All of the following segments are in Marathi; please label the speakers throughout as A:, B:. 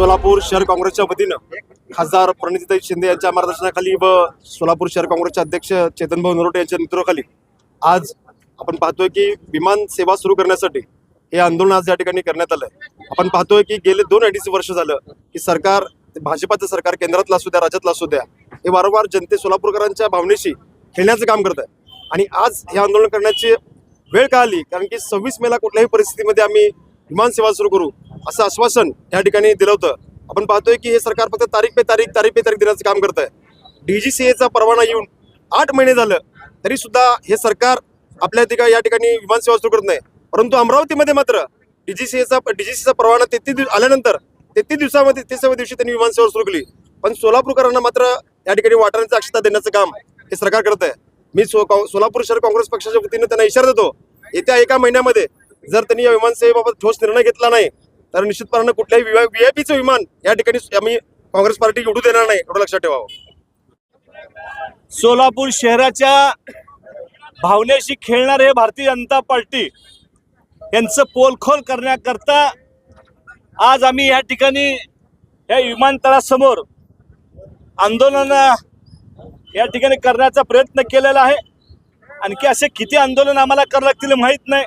A: सोलापूर शहर काँग्रेसच्या वतीनं खासदार प्रणितीताई शिंदे यांच्या मार्गदर्शनाखाली व सोलापूर शहर काँग्रेसचे अध्यक्ष चेतनभाऊ नरोटे यांच्या नेतृत्वाखाली आज आपण पाहतोय की विमान सेवा सुरू करण्यासाठी हे आंदोलन आज या ठिकाणी करण्यात आलंय. आपण पाहतोय की गेले दोन अडीच वर्ष झालं की सरकार ते भाजपाचं सरकार केंद्रातलं असू द्या राज्यातलं असू द्या हे वारंवार जनते सोलापूरकरांच्या भावनेशी खेळण्याचं काम करत आहे आणि आज हे आंदोलन करण्याची वेळ का आली? कारण की सव्वीस मेला कुठल्याही परिस्थितीमध्ये आम्ही विमान सेवा सुरू करू असं आश्वासन या ठिकाणी दिलं होतं. आपण पाहतोय की हे सरकार फक्त तारीख पे तारीख तारीख पे तारीख देण्याचं काम करत आहे डीजीसीएचा परवाना येऊन आठ महिने झालं तरी सुद्धा हे सरकार आपल्या ठिकाणी या ठिकाणी विमान सेवा सुरू करत नाही. परंतु अमरावतीमध्ये मात्र डीजीसीएचा डीजीसीचा परवाना तेहतीस दिवस आल्यानंतर तेहतीस दिवसामध्ये तेहतीसाव्या दिवशी त्यांनी विमान सेवा सुरू केली. पण सोलापूरकरांना मात्र या ठिकाणी वाटाण्याची अक्षता देण्याचं काम हे सरकार करत आहे. मी सो सोलापूर शहर काँग्रेस पक्षाच्या वतीनं त्यांना इशारा देतो. येत्या एका महिन्यामध्ये जर त्यांनी या विमानसेवेबाबत ठोस निर्णय घेतला नाही तर निश्चितपणानं कुठल्याही व्ही आय पीचं विमान या ठिकाणी आम्ही काँग्रेस पार्टी उडू देणार नाही एवढं लक्षात ठेवावं.
B: सोलापूर शहराच्या भावनेशी खेळणारे हे भारतीय जनता पार्टी यांचं पोलखोल करण्याकरता आज आम्ही या ठिकाणी या विमानतळासमोर आंदोलन या ठिकाणी करण्याचा प्रयत्न केलेला आहे. आणखी असे किती आंदोलन आम्हाला करावं लागतील माहीत नाही.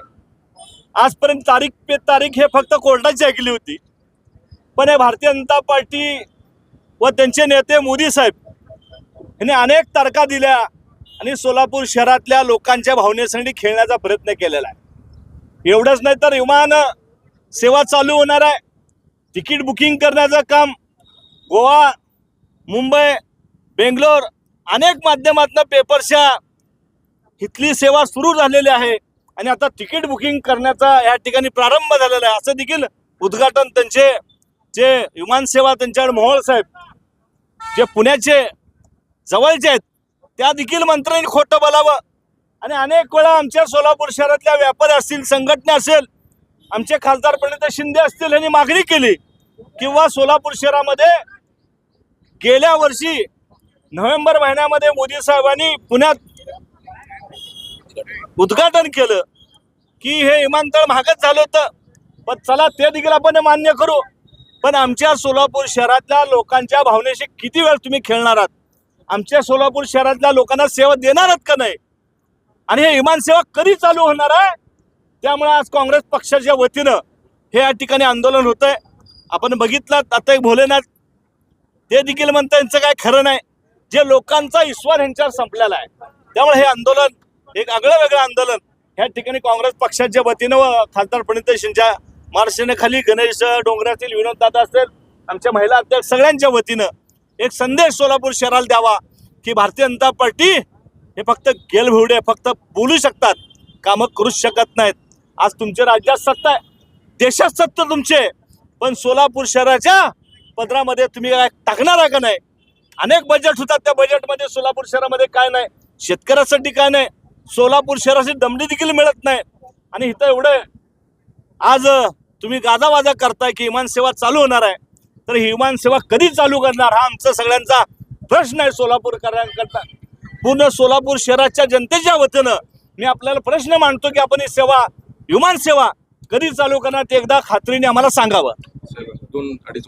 B: आजपर्यंत तारीख पे तारीख हे फक्त कोर्टाची ऐकली होती. पण हे भारतीय जनता पार्टी व त्यांचे नेते मोदी साहेब यांनी अनेक तारखा दिल्या आणि सोलापूर शहरातल्या लोकांच्या भावनेसाठी खेळण्याचा प्रयत्न केलेला आहे. एवढंच नाही तर विमान सेवा चालू होणार आहे. तिकीट बुकिंग करण्याचं काम गोवा मुंबई बेंगलोर अनेक माध्यमातून पेपरच्या इथली सेवा सुरू झालेली आहे. आणि आता तिकीट बुकिंग करण्याचा या ठिकाणी प्रारंभ झालेला आहे. असं देखील उद्घाटन त्यांचे जे विमानसेवा त्यांच्याकडे मोहोळ साहेब जे पुण्याचे जवळचे आहेत त्या देखील मंत्र्यांनी खोटं बोलावं. आणि अनेक वेळा आमच्या सोलापूर शहरातल्या व्यापारी असतील संघटना असेल आमचे खासदार प्रणित शिंदे असतील यांनी मागणी केली किंवा सोलापूर शहरामध्ये गेल्या वर्षी नोव्हेंबर महिन्यामध्ये मोदी साहेबांनी पुण्यात उद्घाटन केलं की हे विमानतळ महागच झालं होतं. पण चला ते देखील आपण मान्य करू. पण आमच्या सोलापूर शहरातल्या लोकांच्या भावनेशी किती वेळ तुम्ही खेळणार आहात? आमच्या सोलापूर शहरातल्या लोकांना सेवा देणार का नाही? आणि हे विमानसेवा कधी चालू होणार आहे? त्यामुळे आज काँग्रेस पक्षाच्या वतीनं हे या ठिकाणी आंदोलन होत आहे आपण बघितलं आता एक भोलेनाथ ते देखील म्हणतं यांचं काय खरं नाही. जे लोकांचा विश्वास यांच्यावर संपलेला आहे. त्यामुळे हे आंदोलन एक आगळं वेगळं आंदोलन. ह्या ठिकाणी काँग्रेस पक्षाच्या वतीनं व खासदार प्रणित शिंच्या मार्गदर्शनाखाली गणेश डोंगरातील विनोद दादा असेल आमच्या महिला अध्यक्ष सगळ्यांच्या वतीनं एक संदेश सोलापूर शहराला द्यावा की भारतीय जनता पार्टी हे फक्त गेलभिवडे फक्त बोलू शकतात. कामं करूच शकत नाहीत. आज तुमच्या राज्यात सत्ता आहे. देशात सत्ता तुमचे पण सोलापूर शहराच्या पदरामध्ये तुम्ही काय टाकणार आहे का नाही? अनेक बजेट होतात त्या बजेटमध्ये सोलापूर शहरामध्ये काय नाही. शेतकऱ्यासाठी काय नाही. सोलापूर शहराची दमडी देखील मिळत नाही. आणि इथं एवढं आज तुम्ही गाजावाजा करताय की विमान सेवा चालू होणार आहे. तर ही विमान सेवा कधी चालू करणार हा आमचा सगळ्यांचा प्रश्न आहे सोलापूरकरांकरता पूर्ण सोलापूर शहराच्या जनतेच्या वतीनं मी आपल्याला प्रश्न मांडतो की आपण ही सेवा विमान सेवा कधी चालू करणार ते एकदा खात्रीने आम्हाला सांगावं.
C: दोन अडीच